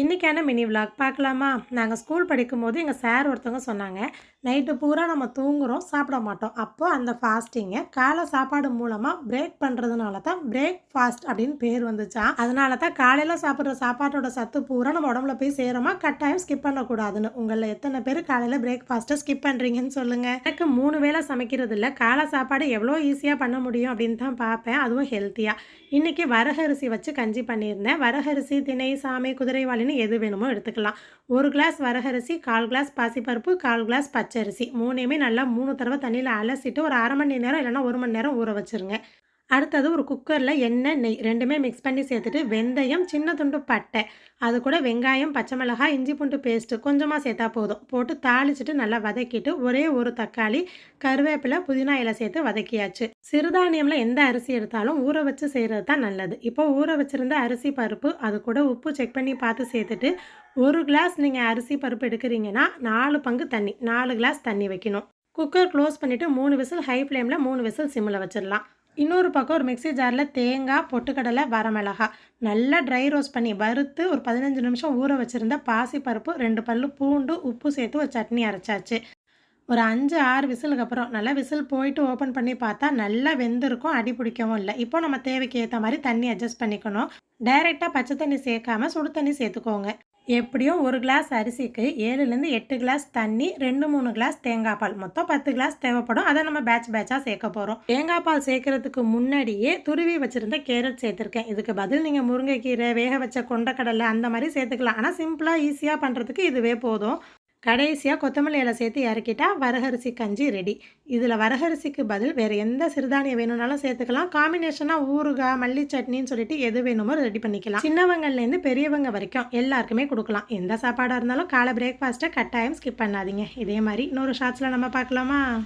இன்றைக்கான mini vlog பார்க்கலாமா? நாங்கள் ஸ்கூல் படிக்கும்போது எங்கள் சார் ஒருத்தவங்க சொன்னாங்க நைட்டு பூரா நம்ம தூங்குகிறோம் சாப்பிட மாட்டோம். அப்போ அந்த ஃபாஸ்டிங்கை காலை சாப்பாடு மூலமாக பிரேக் பண்ணுறதுனால தான் பிரேக் ஃபாஸ்ட் அப்படின்னு பேர் வந்துச்சா அதனால தான் காலையில் சாப்பிட்ற சாப்பாட்டோட சத்து பூரா நம்ம உடம்புல போய் சேரமா? கட்டாயம் ஸ்கிப் பண்ணக்கூடாதுன்னு. உங்களில் எத்தனை பேர் காலையில் பிரேக் ஃபாஸ்ட்டை ஸ்கிப் பண்ணுறீங்கன்னு சொல்லுங்கள் எனக்கு மூணு வேளை சமைக்கிறதில்ல காலை சாப்பாடு எவ்வளோ ஈஸியாக பண்ண முடியும் அப்படின்னு தான் பார்ப்பேன். அதுவும் ஹெல்த்தியாக இன்றைக்கி வரகரிசி வச்சு கஞ்சி பண்ணியிருந்தேன். வரகரிசி திணை சாமை அப்படின்னு எது வேணுமோ எடுத்துக்கலாம். ஒரு கிளாஸ் வரகரிசி கால் கிளாஸ் பாசிப்பருப்பு கால் கிளாஸ் பச்சரிசி. மூணையுமே நல்லா மூணு தடவை தண்ணியில் அலசிட்டு ஒரு அரை மணி நேரம் இல்லைன்னா ஒரு மணி நேரம் ஊற வச்சுருங்க. அடுத்தது ஒரு குக்கரில் எண்ணெய் நெய் ரெண்டுமே மிக்ஸ் பண்ணி சேர்த்துட்டு வெந்தயம் சின்ன துண்டு பட்டை அது கூட வெங்காயம் பச்சை மிளகாய் இஞ்சி பூண்டு பேஸ்ட்டு கொஞ்சமாக சேர்த்தா போதும். போட்டு தாளிச்சிட்டு நல்லா வதக்கிட்டு ஒரே ஒரு தக்காளி கருவேப்பிலை புதினா இலை சேர்த்து வதக்கியாச்சு. சிறுதானியமில் எந்த அரிசி எடுத்தாலும் ஊற வச்சு செய்கிறது தான் நல்லது. இப்போ ஊற வச்சுருந்த அரிசி பருப்பு அது கூட உப்பு செக் பண்ணி பார்த்து சேர்த்துட்டு ஒரு கிளாஸ் நீங்கள் அரிசி பருப்பு எடுக்கிறீங்கன்னா நாலு பங்கு தண்ணி நாலு கிளாஸ் தண்ணி வைக்கணும். குக்கர் க்ளோஸ் பண்ணிவிட்டு மூணு விசில் ஹை ஃப்ளேமில் மூணு விசில் சிம்மில் வச்சிடலாம். இன்னொரு பக்கம் ஒரு மிக்ஸி ஜாரில் தேங்காய் பொட்டுக்கடலை வரமிளகா நல்லா ட்ரை ரோஸ்ட் பண்ணி வறுத்து ஒரு பதினஞ்சு நிமிஷம் ஊற வச்சுருந்த பாசிப்பருப்பு ரெண்டு பல்லு பூண்டு உப்பு சேர்த்து ஒரு சட்னி அரைச்சாச்சு. ஒரு அஞ்சு ஆறு விசிலுக்கு அப்புறம் நல்லா விசில் போயிட்டு ஓப்பன் பண்ணி பார்த்தா நல்லா வெந்திருக்கும் அடி பிடிக்கவும் இல்லை. இப்போ நம்ம தேவைக்கு ஏற்ற மாதிரி தண்ணி அட்ஜஸ்ட் பண்ணிக்கணும். டைரெக்டாக பச்சை தண்ணி சேர்க்காம சுடு தண்ணி சேர்த்துக்கோங்க. எப்படியும் ஒரு கிளாஸ் அரிசிக்கு ஏழுலேருந்து எட்டு கிளாஸ் தண்ணி ரெண்டு மூணு கிளாஸ் தேங்காய் பால். மொத்தம் பத்து கிளாஸ் தேவைப்படும். அதை நம்ம பேட்ச் பேட்சாக சேர்க்க போகிறோம் தேங்காய் பால் சேர்க்கறதுக்கு முன்னாடியே துருவி வச்சுருந்த கேரட் சேர்த்துருக்கேன். இதுக்கு பதில் நீங்கள் முருங்கைக்கீரை வேக வச்ச கொண்டக்கடலை அந்த மாதிரி சேர்த்துக்கலாம். ஆனால் சிம்பிளாக ஈஸியாக பண்ணுறதுக்கு இதுவே போதும். கடைசியாக கொத்தமல்லி இலை சேர்த்து இறக்கிட்டா வரகரிசி கஞ்சி ரெடி இதில் வரகரிசிக்கு பதில் வேறு எந்த சிறுதானியம் வேணும்னாலும் சேர்த்துக்கலாம். காம்பினேஷனாக ஊறுகாய் மல்லி சட்னின்னு சொல்லிட்டு எது வேணுமோ ரெடி பண்ணிக்கலாம். சின்னவங்கள்லேருந்து பெரியவங்க வரைக்கும் எல்லாருக்குமே கொடுக்கலாம். எந்த சாப்பாடாக இருந்தாலும் காலை பிரேக்ஃபாஸ்ட்டை கட்டாயம் ஸ்கிப் பண்ணாதீங்க. இதே மாதிரி இன்னொரு ஷார்ட்ஸில் நம்ம பார்க்கலாமா?